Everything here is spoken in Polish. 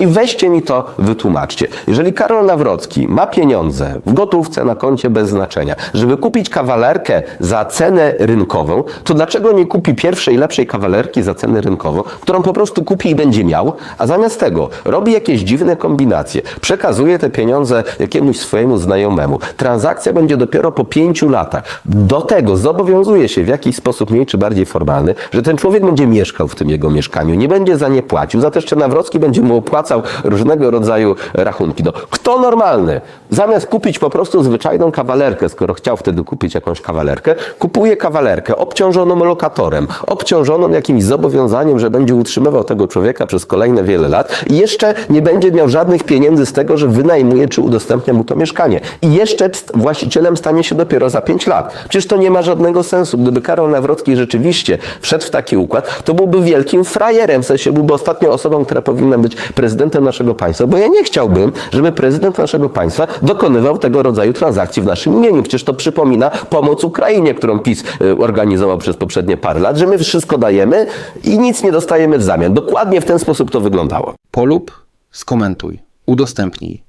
I weźcie mi to, wytłumaczcie. Jeżeli Karol Nawrocki ma pieniądze w gotówce na koncie bez znaczenia, żeby kupić kawalerkę za cenę rynkową, to dlaczego nie kupi pierwszej, lepszej kawalerki za cenę rynkową, którą po prostu kupi i będzie miał, a zamiast tego robi jakieś dziwne kombinacje, przekazuje te pieniądze jakiemuś swojemu znajomemu. Transakcja będzie dopiero po pięciu latach. Do tego zobowiązuje się w jakiś sposób mniej czy bardziej formalny, że ten człowiek będzie mieszkał w tym jego mieszkaniu, nie będzie za nie płacił, za to jeszcze Nawrocki będzie mu opłacał różnego rodzaju rachunki. No, kto normalny, zamiast kupić po prostu zwyczajną kawalerkę, skoro chciał wtedy kupić jakąś kawalerkę, kupuje kawalerkę obciążoną lokatorem, obciążoną jakimś zobowiązaniem, że będzie utrzymywał tego człowieka przez kolejne wiele lat i jeszcze nie będzie miał żadnych pieniędzy z tego, że wynajmuje czy udostępnia mu to mieszkanie. I jeszcze właścicielem stanie się dopiero za 5 lat. Przecież to nie ma żadnego sensu. Gdyby Karol Nawrocki rzeczywiście wszedł w taki układ, to byłby wielkim frajerem, w sensie byłby ostatnią osobą, która powinna być prezydentem naszego państwa, bo ja nie chciałbym, żeby prezydent naszego państwa dokonywał tego rodzaju transakcji w naszym imieniu. Przecież to przypomina pomoc Ukrainie, którą PiS y, organizował przez poprzednie parę lat, że my wszystko dajemy i nic nie dostajemy w zamian. Dokładnie w ten sposób to wyglądało. Polub, skomentuj, udostępnij.